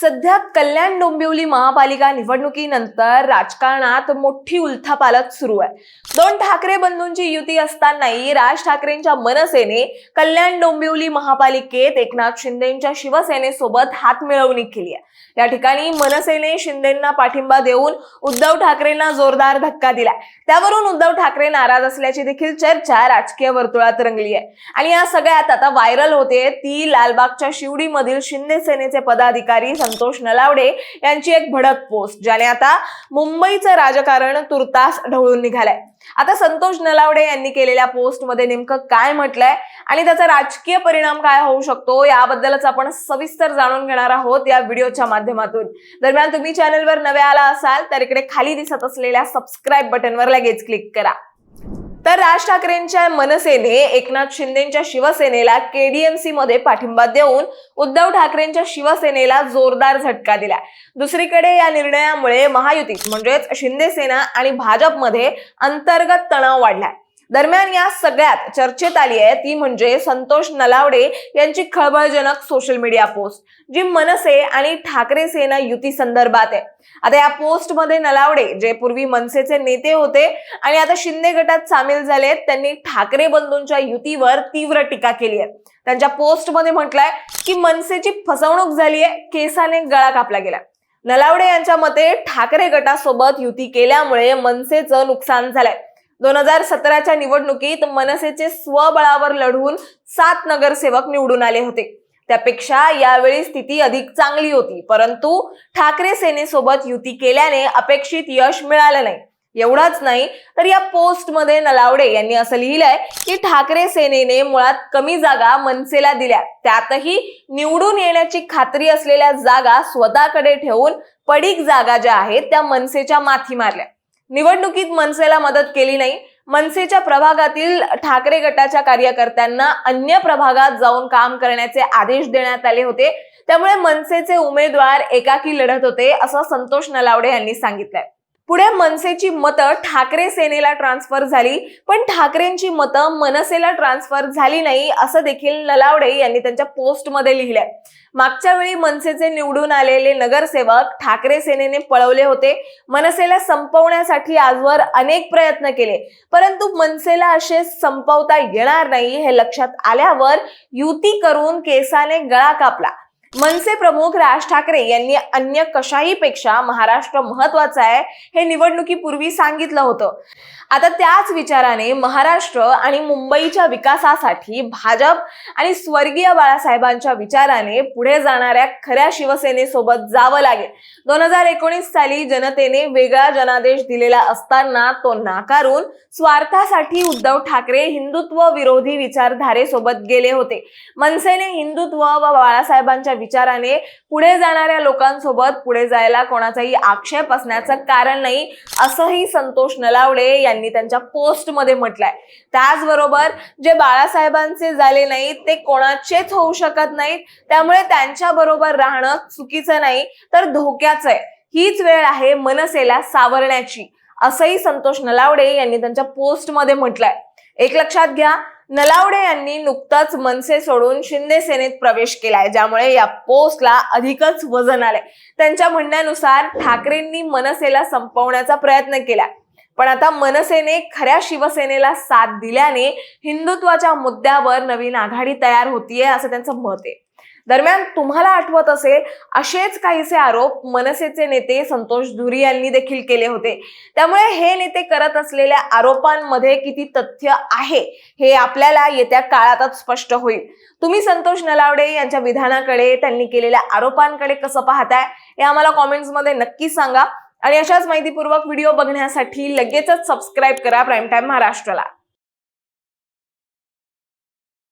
सध्या कल्याण डोंबिवली महापालिका निवडणुकीनंतर राजकारणात मोठी उलथापालथ सुरू आहे. दोन ठाकरे बंधूंची युती असतानाही राज ठाकरेंच्या मनसेने कल्याण डोंबिवली महापालिकेत एकनाथ शिंदेच्या शिवसेनेसोबत हात मिळवणी केली आहे. या ठिकाणी मनसेने शिंदेंना पाठिंबा देऊन उद्धव ठाकरेंना जोरदार धक्का दिलाय. त्यावरून उद्धव ठाकरे नाराज असल्याची देखील चर्चा राजकीय वर्तुळात रंगली आहे. आणि या सगळ्यात आता व्हायरल होते ती लालबागच्या शिवडीमधील शिंदे सेनेचे पदाधिकारी संतोष नलावडे यांची एक भडक पोस्ट ज्याने आता मुंबईचं राजकारण तुर्तास ढवळून निघालंय. आता संतोष नलावडे यांनी केलेल्या पोस्टमध्ये नेमकं काय म्हटलंय आणि त्याचा राजकीय परिणाम काय होऊ शकतो याबद्दलच आपण सविस्तर जाणून घेणार आहोत या व्हिडिओच्या माध्यमातून. दरम्यान तुम्ही चॅनलवर नवे आला असाल तर इकडे खाली दिसत असलेल्या सबस्क्राईब बटनवर लगेच क्लिक करा. तर राज ठाकरेंच्या मनसेने एकनाथ शिंदेच्या शिवसेनेला केडीएमसी मध्ये पाठिंबा देऊन उद्धव ठाकरेंच्या शिवसेनेला जोरदार झटका दिला दुसरीकडे या निर्णयामुळे महायुती म्हणजेच शिंदे सेना आणि भाजपमध्ये अंतर्गत तणाव वाढलाय. दरम्यान या सगळ्यात चर्चेत आली आहे ती म्हणजे संतोष नलावडे यांची खळबळजनक सोशल मीडिया पोस्ट जी मनसे आणि ठाकरे सेना युती संदर्भात आहे. आता या पोस्टमध्ये नलावडे जे पूर्वी मनसेचे नेते होते आणि आता शिंदे गटात सामील झालेत त्यांनी ठाकरे बंधूंच्या युतीवर तीव्र टीका केली आहे. त्यांच्या पोस्टमध्ये म्हटलंय की मनसेची फसवणूक झाली आहे केसाने गळा कापला गेला नलावडे यांच्या मते ठाकरे गटासोबत युती केल्यामुळे मनसेचं नुकसान झालंय. दोन हजार सतराच्या निवडणुकीत मनसेचे स्वबळावर लढून सात नगरसेवक निवडून आले होते. त्यापेक्षा यावेळी स्थिती अधिक चांगली होती परंतु ठाकरे सेनेसोबत युती केल्याने अपेक्षित यश मिळालं नाही. एवढाच नाही तर या पोस्टमध्ये नलावडे यांनी असं लिहिलंय की ठाकरे सेनेने मुळात कमी जागा मनसेला दिल्या. त्यातही निवडून येण्याची खात्री असलेल्या जागा स्वतःकडे ठेवून पडीक जागा ज्या आहेत त्या मनसेच्या माथी मारल्या. निवडणुकीत मनसेला मदत केली नाही. मनसेच्या प्रभागातील ठाकरे गटाच्या कार्यकर्त्यांना अन्य प्रभागात जाऊन काम करण्याचे आदेश देण्यात आले होते. त्यामुळे मनसेचे उमेदवार एकाकी लढत होते असं संतोष नलावडे यांनी सांगितलंय. पुढे मनसेची मतं ठाकरे सेनेला ट्रान्सफर झाली पण ठाकरेंची मतं मनसेला ट्रान्सफर झाली नाही असं देखील नलावडे यांनी त्यांच्या पोस्टमध्ये लिहिलंय. मागच्या वेळी मनसेचे निवडून आलेले नगरसेवक ठाकरे सेनेने पळवले होते. मनसेला संपवण्यासाठी आजवर अनेक प्रयत्न केले परंतु मनसेला असे संपवता येणार नाही हे लक्षात आल्यावर युती करून केसाने गळा कापला. मनसे प्रमुख राज ठाकरे यांनी अन्य कशाही पेक्षा महाराष्ट्र महत्त्वाचा आहे हे निवडणुकीपूर्वी सांगितलं होतं. आता त्याच विचाराने महाराष्ट्र आणि मुंबईच्या विकासासाठी भाजप आणि स्वर्गीय बाळासाहेबांच्या विचाराने पुढे जाणाऱ्या खऱ्या शिवसेनेसोबत जावं लागेल. दोन हजार एकोणीस साली जनतेने वेगळा जनादेश दिलेला असताना तो नाकारून स्वार्थासाठी उद्धव ठाकरे हिंदुत्व विरोधी विचारधारेसोबत गेले होते. मनसेने हिंदुत्व व बाळासाहेबांच्या विचाराने पुढे जाणाऱ्या लोकांसोबत पुढे जायला कोणाचाही आक्षेप असण्याचं कारण नाही असंही संतोष नलावडे यांनी त्यांच्या पोस्टमध्ये म्हटलंय. त्याचबरोबर जे बाळासाहेबांचे झाले नाही ते कोणाचेच होऊ शकत नाहीत त्यामुळे त्यांच्या बरोबर राहणं चुकीचं नाही तर धोक्याचं आहे. हीच वेळ आहे मनसेला सावरण्याची असंही संतोष नलावडे यांनी त्यांच्या पोस्टमध्ये म्हटलंय. एक लक्षात घ्या नलावडे यांनी नुकताच मनसे सोडून शिंदे सेनेत प्रवेश केलाय ज्यामुळे या पोस्टला अधिकच वजन आलंय. त्यांच्या म्हणण्यानुसार ठाकरेंनी मनसेला संपवण्याचा प्रयत्न केला पण आता मनसेने खऱ्या शिवसेनेला साथ दिल्याने हिंदुत्वाच्या मुद्द्यावर नवीन आघाडी तयार होतीये असं त्यांचं मत आहे. दरम्यान तुम्हाला आठवत असेल असेच काहीसे आरोप मनसेचे नेते संतोष धुरी यांनी देखील केले होते. त्यामुळे हे नेते करत असलेल्या आरोपांमध्ये किती तथ्य आहे हे आपल्याला येत्या काळातच स्पष्ट होईल. तुम्ही संतोष नलावडे यांच्या विधानाकडे त्यांनी केलेल्या आरोपांकडे कसं पाहताय हे आम्हाला कॉमेंट्समध्ये नक्की सांगा. आणि अशाच माहितीपूर्वक व्हिडिओ बघण्यासाठी लगेचच सबस्क्राईब करा प्राईम टाईम महाराष्ट्राला.